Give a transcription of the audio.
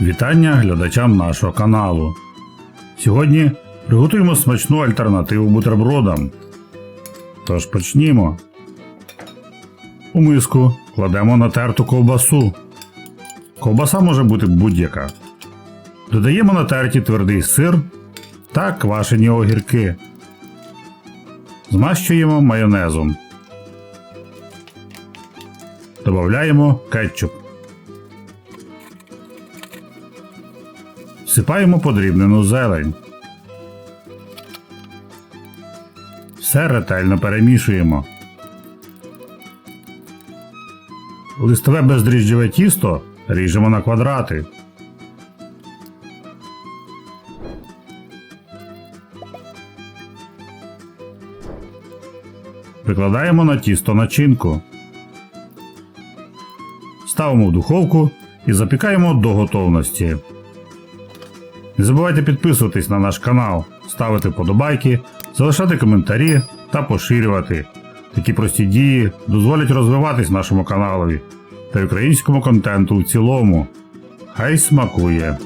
Вітання глядачам нашого каналу. Сьогодні приготуємо смачну альтернативу бутербродам. Тож почнімо. У миску кладемо натерту ковбасу. Ковбаса може бути будь-яка. Додаємо натерті твердий сир та квашені огірки. Змащуємо майонезом. Додаємо кетчуп. Всипаємо подрібнену зелень. Все ретельно перемішуємо. Листове бездріжджове тісто ріжемо на квадрати. Викладаємо на тісто начинку. Ставимо в духовку і запікаємо до готовності. Не забувайте підписуватись на наш канал, ставити подобайки, залишати коментарі та поширювати. Такі прості дії дозволять розвиватись нашому каналові та українському контенту в цілому. Хай смакує!